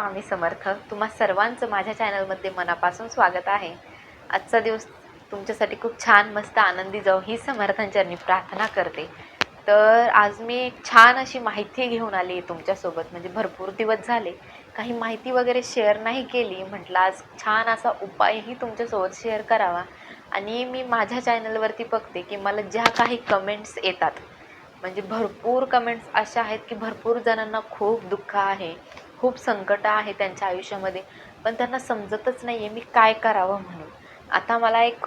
स्वामी समर्थ. तुम्हा सर्वांचं माझ्या चॅनलमध्ये मनापासून स्वागत आहे. आजचा दिवस तुमच्यासाठी खूप छान मस्त आनंदी जाऊ ही समर्थांच्या प्रार्थना करते. तर आज मी एक छान अशी माहिती घेऊन आली आहे तुमच्यासोबत. म्हणजे भरपूर दिवस झाले. काही माहिती वगैरे शेअर नाही केली. म्हटलं आज छान असा उपायही तुमच्यासोबत शेअर करावा. आणि मी माझ्या चॅनलवरती बघते की मला ज्या काही कमेंट्स येतात. म्हणजे भरपूर कमेंट्स अशा आहेत की भरपूर जणांना खूप दुःख आहे. खूप संकट आहे त्यांच्या आयुष्यामध्ये पण त्यांना समजतच नाही आहे मी काय करावं म्हणून. आता मला एक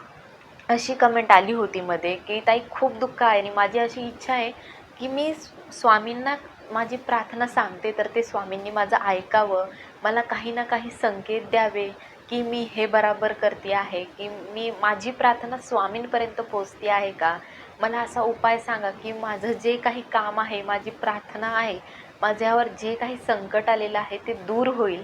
अशी कमेंट आली होती मध्ये की ताई खूप दुःख आहे आणि माझी अशी इच्छा आहे की मी स्वामींना माझी प्रार्थना सांगते तर ते स्वामींनी माझं ऐकावं. मला काही ना काही संकेत द्यावे की मी हे बराबर करते आहे की मी माझी प्रार्थना स्वामींपर्यंत पोचते आहे का? मला असा उपाय सांगा की माझं जे काही काम आहे माझी प्रार्थना आहे माझ्यावर जे काही संकट आलेलं आहे ते दूर होईल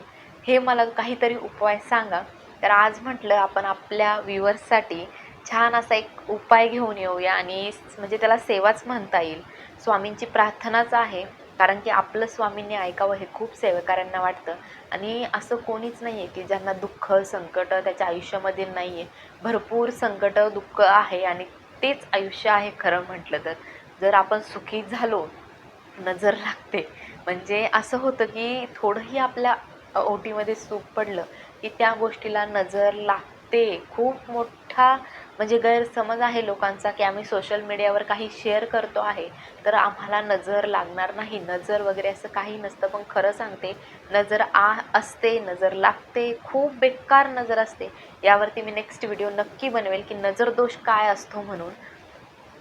हे मला काहीतरी उपाय सांगा. तर आज म्हटलं आपण आपल्या व्ह्युअर्ससाठी छान असा एक उपाय घेऊन येऊया आणि म्हणजे त्याला सेवाच म्हणता येईल. स्वामींची प्रार्थनाच आहे कारण की आपलं स्वामींनी ऐकावं हे खूप सेवेकऱ्यांना वाटतं. आणि असं कोणीच नाही आहे की ज्यांना दुःख संकट त्याच्या आयुष्यामध्ये नाही आहे भरपूर संकट दुःख आहे आणि तेच आयुष्य आहे खरं म्हटलं तर. जर आपण सुखी झालो नजर लागते. म्हणजे असं होतं की थोडंही आपल्या ओटीमध्ये सुख पडलं की त्या गोष्टीला नजर लागते. खूप मोठा म्हणजे गैरसमज आहे लोकांचा की आम्ही सोशल मीडियावर काही शेअर करतो आहे तर आम्हाला नजर लागणार नाही. नजर वगैरे असं काही नसतं पण खरं सांगते नजर आ असते नजर लागते खूप बेकार नजर असते. यावरती मी नेक्स्ट व्हिडिओ नक्की बनवेल की नजर दोष काय असतो म्हणून.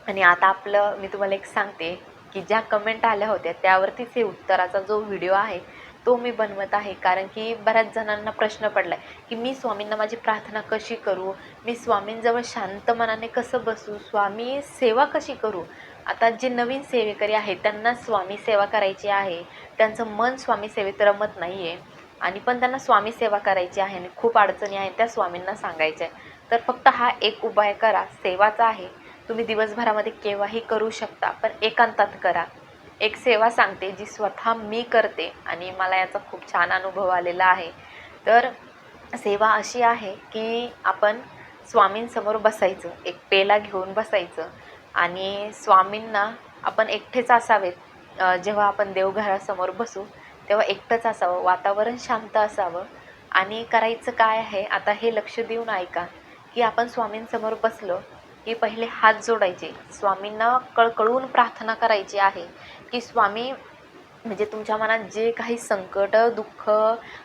आणि आता आपलं मी तुम्हाला एक सांगते. की ज्या कमेंट आल्या होत्या त्यावरतीच हे उत्तराचा जो व्हिडिओ आहे तो मी बनवत आहे. कारण की बऱ्याच जणांना प्रश्न पडला आहे की मी स्वामींना माझी प्रार्थना कशी करू? मी स्वामींजवळ शांत मनाने कसं बसू? स्वामी सेवा कशी करू? आता जे नवीन सेवेकरी आहेत त्यांना स्वामी सेवा करायची आहे. त्यांचं मन स्वामी सेवेत रमत नाही आहे आणि पण त्यांना स्वामी सेवा करायची आहे आणि खूप अडचणी आहेत त्या स्वामींना सांगायच्या आहे तर फक्त हा एक उपाय करा. सेवाचा आहे. तुम्ही दिवसभरामध्ये केव्हाही करू शकता पण एकांतात करा. एक सेवा सांगते जी स्वतः मी करते आणि मला याचा खूप छान अनुभव आलेला आहे. तर सेवा अशी आहे की आपण स्वामींसमोर बसायचं एक पेला घेऊन बसायचं आणि स्वामींना आपण एकटेच असावेत. जेव्हा आपण देवघरासमोर बसू तेव्हा एकटंच असावं वातावरण शांत असावं. आणि करायचं काय आहे आता हे लक्ष देऊन ऐका की आपण स्वामींसमोर बसलो की पहिले हात जोडायचे. स्वामींना कळकळून प्रार्थना करायची आहे. की स्वामी म्हणजे तुमच्या मनात जे काही संकट दुःख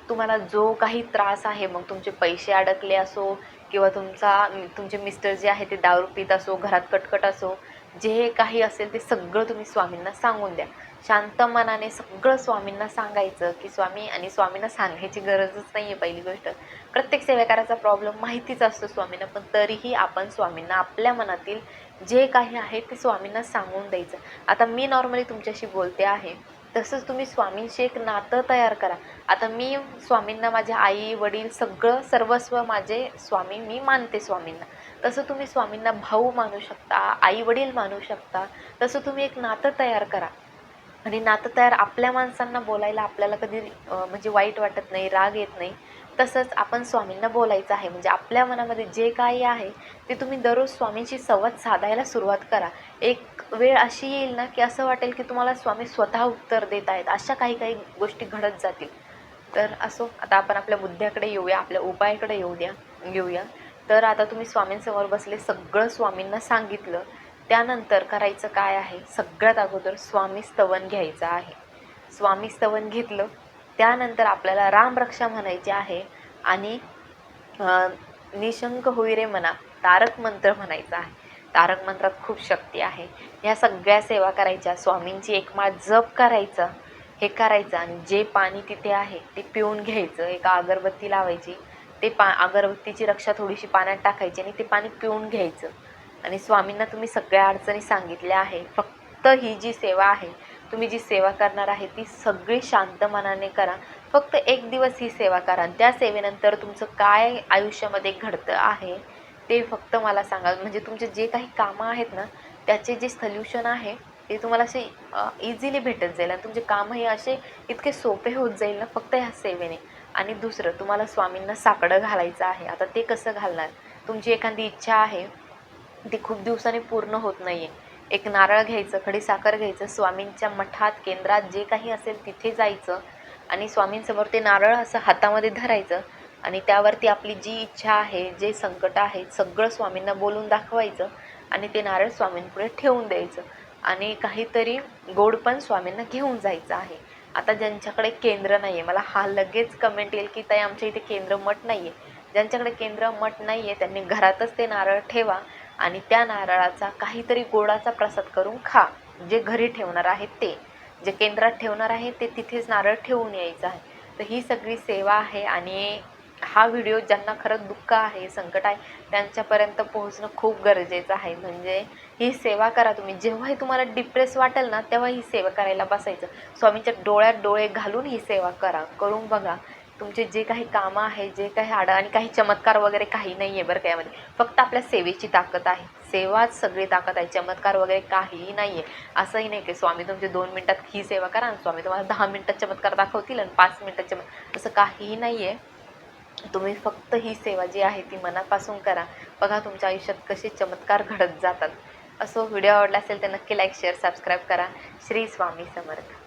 तुम्हाला जो काही त्रास आहे मग तुमचे पैसे अडकले असो किंवा तुमचा तुमचे मिस्टर जे आहे ते दारू पित असो घरात कटकट असो जे काही असेल ते सगळं तुम्ही स्वामींना सांगून द्या. शांत मनाने सगळं स्वामींना सांगायचं की स्वामी आणि स्वामींना सांगायची गरजच नाही आहे पहिली गोष्ट. प्रत्येक सेवेकाराचा प्रॉब्लेम माहितीच असतो स्वामींना पण तरीही आपण स्वामींना आपल्या मनातील जे काही आहे ते स्वामींना सांगून द्यायचं. आता मी नॉर्मली तुमच्याशी बोलते आहे. तसंच तुम्ही स्वामींशी एक नातं तयार करा. आता मी स्वामींना माझ्या आई वडील सगळं सर्वस्व माझे स्वामी मी मानते स्वामींना. तसं तुम्ही स्वामींना भाऊ मानू शकता आई वडील मानू शकता. तसं तुम्ही एक नातं तयार करा. आणि नातं तयार आपल्या माणसांना बोलायला आपल्याला कधी म्हणजे वाईट वाटत नाही राग येत नाही तसंच आपण स्वामींना बोलायचं आहे. म्हणजे आपल्या मनामध्ये जे काही आहे ते तुम्ही दररोज स्वामींशी संवाद साधायला सुरुवात करा. एक वेळ अशी येईल ना की असं वाटेल की तुम्हाला स्वामी स्वतः उत्तर देत आहेत. अशा काही काही गोष्टी घडत जातील. तर असो आता आपण आपल्या मुद्द्याकडे येऊया आपल्या उपायाकडे येऊ द्या येऊया तर आता तुम्ही स्वामींसमोर बसले सगळं स्वामींना सांगितलं. त्यानंतर करायचं काय आहे? सगळ्यात अगोदर स्वामी स्तवन घ्यायचं आहे. स्वामी स्तवन घेतलं. त्यानंतर आपल्याला रामरक्षा म्हणायची आहे आणि निशंक होई रे म्हणा तारक मंत्र म्हणायचा आहे. तारक मंत्रात खूप शक्ती आहे. ह्या सगळ्या सेवा करायच्या. स्वामींची एकमाळ जप करायचा. हे करायचं आणि जे पाणी तिथे आहे ते पिऊन घ्यायचं. एका अगरबत्ती लावायची. ते पा अगरबत्तीची रक्षा थोडीशी पाण्यात टाकायची आणि ते पाणी पिऊन घ्यायचं. आणि स्वामींना तुम्ही सगळ्या अडचणी सांगितल्या आहे फक्त ही जी सेवा आहे तुम्ही जी सेवा करणार आहे ती सगळी शांत मनाने करा. फक्त एक दिवस ही सेवा करा. त्या सेवेनंतर तुमचं काय आयुष्यामध्ये घडतं आहे ते फक्त मला सांगा. म्हणजे तुमचे जे काही कामं आहेत ना त्याचे जे सोल्युशन आहे ते तुम्हाला असे इझिली भेटत जाईल. आणि तुमचे कामही असे इतके सोपे होत जाईल ना फक्त ह्या सेवेने. आणि दुसरं तुम्हाला स्वामींना साकडं घालायचं आहे. आता ते कसं घालणार? तुमची एखादी इच्छा आहे ती खूप दिवसांनी पूर्ण होत नाही आहे एक नारळ घ्यायचं खडी साखर घ्यायचं स्वामींच्या मठात केंद्रात जे काही असेल तिथे जायचं आणि स्वामींसमोर ते नारळ असं हातामध्ये धरायचं आणि त्यावरती आपली जी इच्छा आहे जे संकट आहे सगळं स्वामींना बोलून दाखवायचं आणि ते नारळ स्वामींपुढे ठेवून द्यायचं आणि काहीतरी गोड पण स्वामींना घेऊन जायचं आहे. आता ज्यांच्याकडे केंद्र नाही आहे मला हा लगेच कमेंट येईल की ताई आमच्या इथे केंद्र मठ नाही आहे ज्यांच्याकडे केंद्र मठ नाही आहे त्यांनी घरातच ते नारळ ठेवा आणि त्या नारळाचा काहीतरी गोडाचा प्रसाद करून खा. जे घरी ठेवणार आहेत ते. जे केंद्रात ठेवणार आहे ते तिथेच नारळ ठेवून यायचं आहे. तर ही सगळी सेवा आहे आणि हा व्हिडिओ ज्यांना खरंच दुःख आहे संकट आहे त्यांच्यापर्यंत पोहोचणं खूप गरजेचं आहे. म्हणजे ही सेवा करा तुम्ही. जेव्हाही तुम्हाला डिप्रेस वाटेल ना तेव्हा ही सेवा करायला बसायचं. स्वामींच्या डोळ्यात डोळे घालून ही सेवा करा. करून बघा. तुमचे जे काही कामं आहे जे काही आडं आणि काही चमत्कार वगैरे काही नाही आहे बरं का यामध्ये. फक्त आपल्या सेवेची ताकद आहे. सेवाच सगळी ताकद आहे. चमत्कार वगैरे काहीही नाही आहे असंही नाही की स्वामी तुमचे दोन मिनटात ही सेवा करा आणि स्वामी तुम्हाला दहा मिनटात चमत्कार दाखवतील आणि पाच मिनटात चमत्कार. असं काहीही नाही आहे तुम्ही फक्त ही सेवा जी आहे ती मनापासून करा. बघा तुमच्या आयुष्यात कसे चमत्कार घडत जातात. असो व्हिडिओ आवडला असेल तर नक्की लाईक शेअर सबस्क्राईब करा. श्री स्वामी समर्थ.